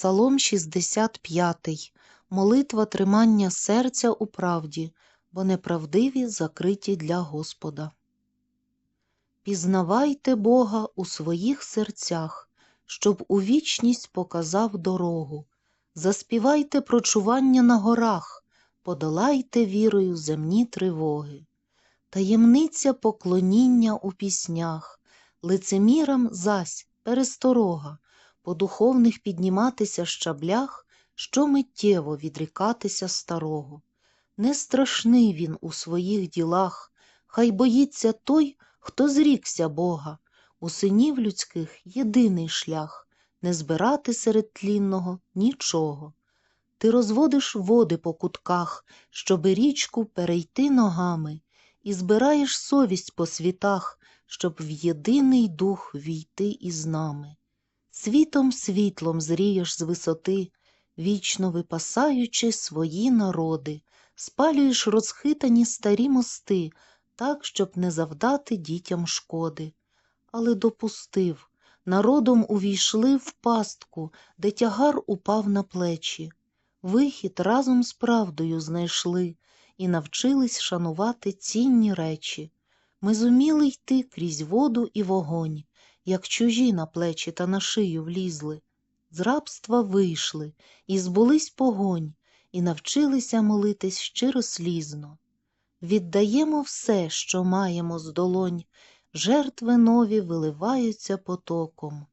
Псалом 65. Молитва тримання серця у правді, бо неправдиві закриті для Господа. Пізнавайте Бога у своїх серцях, щоб у вічність показав дорогу. Заспівайте прочування на горах, подолайте вірою земні тривоги. Таємниця поклоніння у піснях, лицемірам зась пересторога, по духовних підніматися щаблях, що миттєво відрікатися старого. Не страшний він у своїх ділах, хай боїться той, хто зрікся Бога, у синів людських єдиний шлях не збирати серед тлінного нічого. Ти розводиш води по кутках, щоби річку перейти ногами, і збираєш совість по світах, щоб в єдиний дух війти із нами. Світом світлом зрієш з висоти, вічно випасаючи свої народи, спалюєш розхитані старі мости, так, щоб не завдати дітям шкоди. Але допустив, народом увійшли в пастку, де тягар упав на плечі. Вихід разом з правдою знайшли і навчились шанувати цінні речі. Ми зуміли йти крізь воду і вогонь, як чужі на плечі та на шию влізли. З рабства вийшли, і збулись погонь, і навчилися молитись щиро слізно. Віддаємо все, що маємо з долонь, жертви нові виливаються потоком.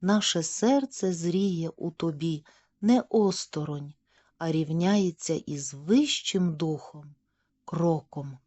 Наше серце зріє у тобі не осторонь, а рівняється із вищим духом, кроком.